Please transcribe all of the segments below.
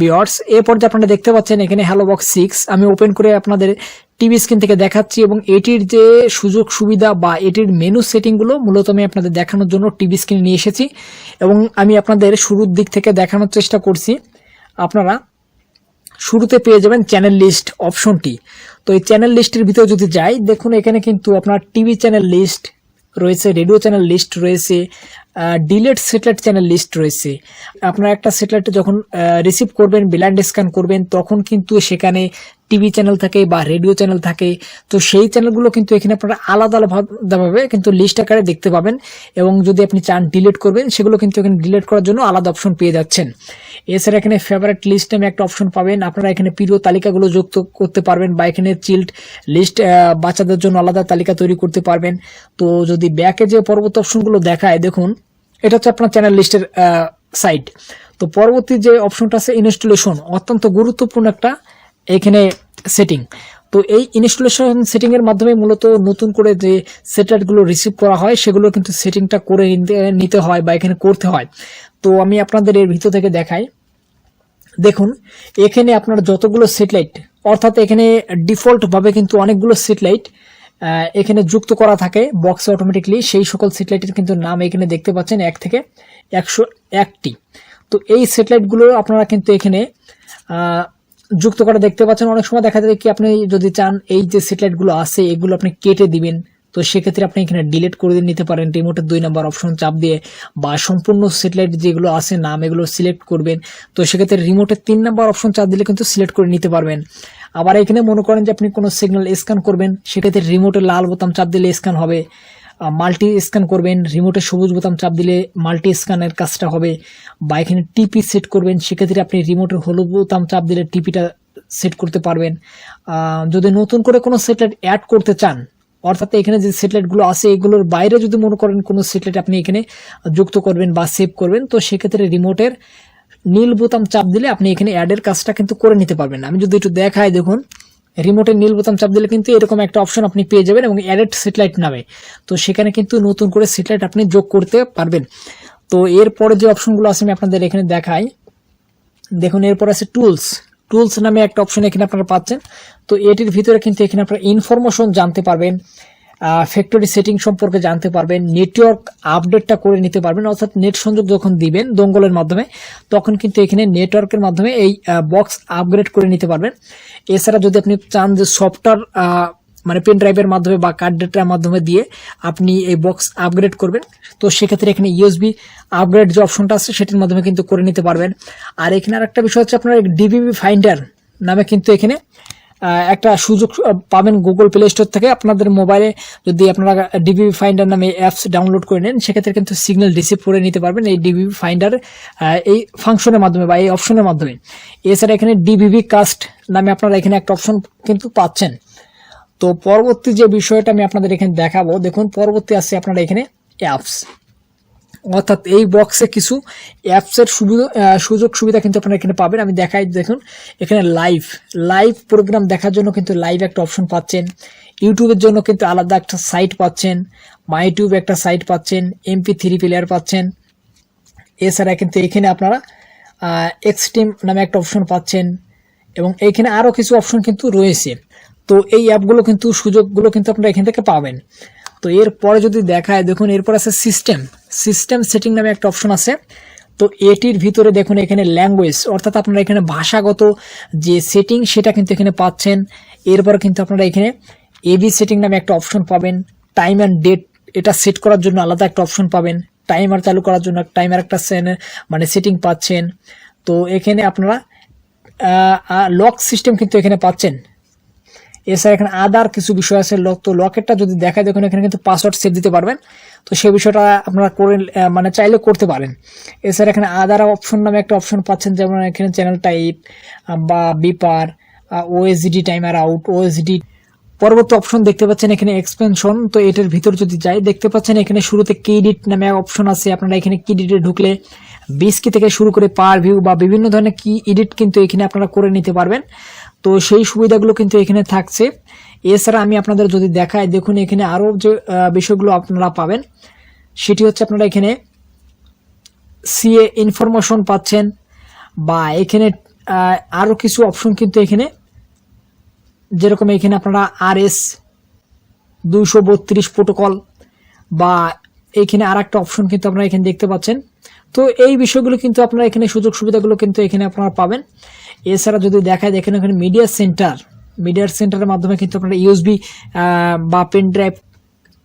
বিয়ার্স এ পর্যায়ে আপনারা দেখতে পাচ্ছেন এখানে হ্যালো বক্স সিক্স আমি ওপেন করে আপনাদের টিভি স্ক্রিন থেকে দেখাচ্ছি এবং এটির যে সুযোগ সুবিধা বা এটির মেনু সেটিংগুলো মূলত আমি আপনাদের দেখানোর জন্য টিভি স্ক্রিনে নিয়ে এসেছি এবং আমি আপনাদের শুরুর দিক থেকে দেখানোর চেষ্টা করছি। আপনারা শুরুতে পেয়ে যাবেন চ্যানেল লিস্ট অপশনটি তো এই চ্যানেল লিস্টের ভিতরে যদি যাই, দেখুন এখানে কিন্তু আপনার টিভি চ্যানেল লিস্ট রয়েছে রেডিও চ্যানেল লিস্ট রয়েছে ডিলেট স্যাটেলাইট চ্যানেল লিস্ট রয়েছে। আপনারা একটা স্যাটেলাইট যখন রিসিভ করবেন ব্ল্যান্ড স্ক্যান করবেন, তখন কিন্তু সেখানে টিভি চ্যানেল থাকে বা রেডিও চ্যানেল থাকে। তো সেই চ্যানেলগুলো কিন্তু এখানে আপনারা আলাদা আলাদাভাবে কিন্তু লিস্ট আকারে দেখতে পাবেন এবং যদি আপনি চান ডিলিট করবেন, সেগুলো কিন্তু এখানে ডিলিট করার জন্য আলাদা অপশন পেয়ে যাচ্ছেন। এছাড়া এখানে ফেভারিট লিস্ট নামে একটা অপশন পাবেন। আপনারা এখানে প্রিয় তালিকাগুলো যুক্ত করতে পারবেন বা এখানে চিল্ড লিস্ট বাচ্চাদের জন্য আলাদা তালিকা তৈরি করতে পারবেন। তো যদি ব্যাকে যে পরবর্তী অপশনগুলো দেখায়, দেখুন এটা হচ্ছে আপনার চ্যানেল লিস্টের সাইট তো পরবর্তী যে অপশনটা আছে ইনস্টলেশন অত্যন্ত গুরুত্বপূর্ণ একটা এখানে সেটিং তো এই ইনস্টলেশন সেটিংয়ের মাধ্যমে মূলত নতুন করে যে সেটারগুলো রিসিভ করা হয়, সেগুলো কিন্তু সেটিংটা করে নিতে- হয় বা এখানে করতে হয়। তো আমি আপনাদের এর ভিতর থেকে দেখাই। দেখুন, এখানে আপনার যতগুলো সেটেলাইট অর্থাৎ এখানে ডিফল্টভাবে কিন্তু অনেকগুলো সেটেলাইট এখানে যুক্ত করা থাকে বক্সে অটোমেটিকলি সেই সকল সেটেলাইটের কিন্তু নাম এখানে দেখতে পাচ্ছেন এক থেকে একশো একটি। তো এই সেটেলাইটগুলো আপনারা কিন্তু এখানে যুক্ত করা দেখতে পাচ্ছেন। অনেক সময় দেখা যায় কি আপনি যদি চান এই যে সেটেলাইটগুলো আছে, এগুলো আপনি কেটে দিবেন, তো সেক্ষেত্রে আপনি এখানে ডিলিট করে নিতে পারেন। রিমোটের দুই নাম্বার অপশন চাপ দিয়ে বা সম্পূর্ণ সেটেলাইট যেগুলো আছে, নাম এগুলো সিলেক্ট করবেন, তো সেক্ষেত্রে রিমোটের তিন নাম্বার অপশন চাপ দিলে কিন্তু সিলেক্ট করে নিতে পারবেন। আবার এখানে মনে করেন যে আপনি কোনো সিগন্যাল স্ক্যান করবেন সেক্ষেত্রে রিমোটের লাল বোতাম চাপ দিলে স্ক্যান হবে মাল্টি স্ক্যান করবেন রিমোটের সবুজ বোতাম চাপ দিলে মাল্টি স্ক্যানের কাজটা হবে, বা এখানে টিপি সেট করবেন, সেক্ষেত্রে আপনি রিমোটের হলুদ বোতাম চাপ দিলে টিপিটা সেট করতে পারবেন। যদি নতুন করে কোনো সেটেলাইট অ্যাড করতে চান, অর্থাৎ এখানে যে স্যাটেলাইটগুলো আছে, এগুলোর বাইরে যদি মনে করেন কোনো স্যাটেলাইট আপনি এখানে যুক্ত করবেন বা সেভ করবেন, তো সেক্ষেত্রে রিমোটের নীল বোতাম চাপ দিলে আপনি এখানে অ্যাডের কাজটা কিন্তু করে নিতে পারবেন আমি যদি একটু দেখাই, দেখুন রিমোটের নীল বোতাম চাপ দিলে কিন্তু এরকম একটা অপশন আপনি পেয়ে যাবেন এবং অ্যাডেড স্যাটেলাইট নামে। তো সেখানে কিন্তু নতুন করে স্যাটেলাইট আপনি যোগ করতে পারবেন। তো এরপরে যে অপশনগুলো আছে, আমি আপনাদের এখানে দেখাই। দেখুন, এরপর আছে টুলস টুলস নামে একটা অপশন এখানে আপনারা পাচ্ছেন। তো এটির ভিতরে কিন্তু এখানে আপনারা ইনফরমেশন জানতে পারবেন। ফ্যাক্টরি সেটিং সম্পর্কে জানতে পারবেন নেটওয়ার্ক আপডেটটা করে নিতে পারবেন। অর্থাৎ নেট সংযোগ যখন দিবেন দঙ্গলের মাধ্যমে, তখন কিন্তু এখানে নেটওয়ার্কের মাধ্যমে এই বক্স আপগ্রেড করে নিতে পারবেন। এছাড়া যদি আপনি চান যে সফটওয়্যার মানে পেন ড্রাইভের মাধ্যমে বা কার্ড ডেটার মাধ্যমে দিয়ে আপনি এই বক্স আপগ্রেড করবেন, তো সেক্ষেত্রে এখানে ইউএসবি আপগ্রেড যে অপশনটা আছে, সেটির মাধ্যমে কিন্তু করে নিতে পারবেন। আর এখানে আরেকটা বিষয় হচ্ছে আপনার ডিবিবি ফাইন্ডার নামে কিন্তু এখানে একটা সুযোগ পাবেন গুগল প্লে স্টোর থেকে। আপনাদের মোবাইলে যদি আপনারা ডিবিবি ফাইন্ডার নামে অ্যাপস ডাউনলোড করে নেন, সেক্ষেত্রে কিন্তু সিগন্যাল রিসিভ করে নিতে পারবেন এই ডিবিবি ফাইন্ডার এই ফাংশনের মাধ্যমে বা এই অপশনের মাধ্যমে। এছাড়া এখানে ডিবিবি কাস্ট নামে আপনারা এখানে একটা অপশন কিন্তু পাচ্ছেন। তো পরবর্তী যে বিষয়টা আমি আপনাদের এখানে দেখাবো, দেখুন, পরবর্তী আছে আপনারা এখানে অ্যাপস অর্থাৎ এই বক্সে কিছু অ্যাপসের সুবিধা সুযোগ সুবিধা কিন্তু আপনারা এখানে পাবেন। আমি দেখাই দেখুন, এখানে লাইভ লাইভ প্রোগ্রাম দেখার জন্য কিন্তু লাইভ একটা অপশন পাচ্ছেন। ইউটিউবের জন্য কিন্তু আলাদা একটা সাইট পাচ্ছেন। মাই ইউটিউব একটা সাইট পাচ্ছেন। এমপি থ্রি প্লেয়ার পাচ্ছেন। এছাড়া কিন্তু এখানে আপনারা এক্সট্রিম নামে একটা অপশন পাচ্ছেন এবং এখানে আরও কিছু অপশন কিন্তু রয়েছে। তো এই অ্যাপগুলো কিন্তু, সুযোগগুলো কিন্তু আপনারা এখান থেকে পাবেন। তো এরপরে যদি দেখায়, দেখুন এরপর আছে সিস্টেম সিস্টেম সেটিং নামে একটা অপশন আছে। তো এটির ভিতরে দেখুন এখানে ল্যাঙ্গুয়েজ অর্থাৎ আপনারা এখানে ভাষাগত যে সেটিং সেটা কিন্তু এখানে পাচ্ছেন। এরপর কিন্তু আপনারা এখানে এবি সেটিং নামে একটা অপশন পাবেন। টাইম অ্যান্ড ডেট এটা সেট করার জন্য আলাদা একটা অপশন পাবেন। টাইমার চালু করার জন্য টাইমার একটা মানে সেটিং পাচ্ছেন। তো এখানে আপনারা লক সিস্টেম কিন্তু এখানে পাচ্ছেন। এছাড়া এখানে আদার কিছু বিষয় আছে লক তো লকেটটা যদি দেখা দেখুন এখানে কিন্তু পাসওয়ার্ড সেভ দিতে পারবেন। তো সেই বিষয়টা আপনারা করে মানে চাইলে করতে পারেন। এছাড়া এখানে আদার অপশন নামে একটা অপশন পাচ্ছেন, যেমন এখানে চ্যানেল টাইপ বা beeper OSD timer out OSD পরবর্তী অপশন দেখতে পাচ্ছেন এখানে এক্সপেনশন তো এটার ভিতর যদি যাই, দেখতে পাচ্ছেন এখানে শুরুতে কিডিট নামে অপশন আছে। আপনারা এখানে কিডিটে ঢুকলে বিস্কি থেকে শুরু করে পার ভিউ বা বিভিন্ন ধরনের কি এডিট কিন্তু এখানে আপনারা করে নিতে পারবেন। তো সেই সুবিধাগুলো কিন্তু এখানে থাকছে। এছাড়া আমি আপনাদের যদি দেখাই, দেখুন এখানে আরও যে বিষয়গুলো আপনারা পাবেন, সেটি হচ্ছে আপনারা এখানে সিএ ইনফরমেশন পাচ্ছেন, বা এখানে আরও কিছু অপশন কিন্তু এখানে, যেরকম এখানে আপনারা আর এস দুইশো বত্রিশ প্রোটোকল বা এইখানে আর একটা অপশন কিন্তু আপনারা এখানে দেখতে পাচ্ছেন। তো এই বিষয়গুলো কিন্তু আপনারা এখানে সুযোগ সুবিধাগুলো কিন্তু এখানে আপনারা পাবেন। এছাড়া যদি দেখায় দেখেন এখানে মিডিয়া সেন্টার মিডিয়া সেন্টারের মাধ্যমে কিন্তু আপনারা ইউএসবি বা পেন ড্রাইভ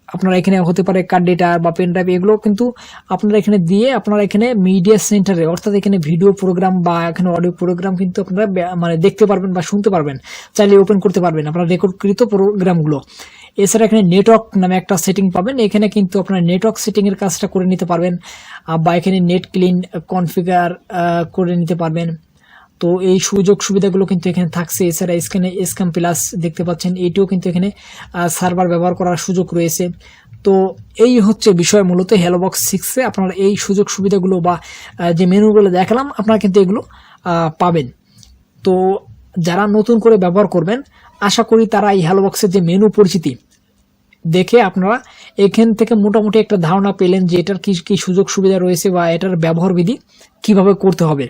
আপনারা এখানে হতে পারে কার্ড ডেটা বা পেন ড্রাইভ এগুলো কিন্তু আপনারা এখানে দিয়ে আপনারা এখানে মিডিয়া সেন্টারে অর্থাৎ এখানে ভিডিও প্রোগ্রাম বা এখানে অডিও প্রোগ্রাম কিন্তু আপনারা মানে দেখতে পারবেন বা শুনতে পারবেন। চাইলে ওপেন করতে পারবেন আপনারা রেকর্ডকৃত প্রোগ্রামগুলো এছাড়া এখানে নেটওয়ার্ক নামে একটা সেটিং পাবেন। এখানে কিন্তু আপনারা নেটওয়ার্ক সেটিংয়ের কাজটা করে নিতে পারবেন বা এখানে নেট ক্লিন কনফিগার করে নিতে পারবেন। তো এই সুযোগ সুবিধাগুলো কিন্তু এখানে থাকছে। এছাড়া স্ক্যানে স্ক্যাম প্লাস দেখতে পাচ্ছেন এইটিও কিন্তু এখানে সার্ভার ব্যবহার করার সুযোগ রয়েছে। তো এই হচ্ছে বিষয় মূলত হ্যালোবক্স সিক্সে আপনারা এই সুযোগ সুবিধাগুলো বা যে মেনুগুলো দেখালাম, আপনারা কিন্তু এগুলো পাবেন। তো যারা নতুন করে ব্যবহার করবেন, আশা করি তারা এই হ্যালোবক্সের যে মেনু পরিচিতি দেখে আপনারা এখান থেকে মোটামুটি একটা ধারণা পেলেন যে এটার কি কি সুযোগ সুবিধা রয়েছে বা এটার ব্যবহার বিধি কীভাবে করতে হবে।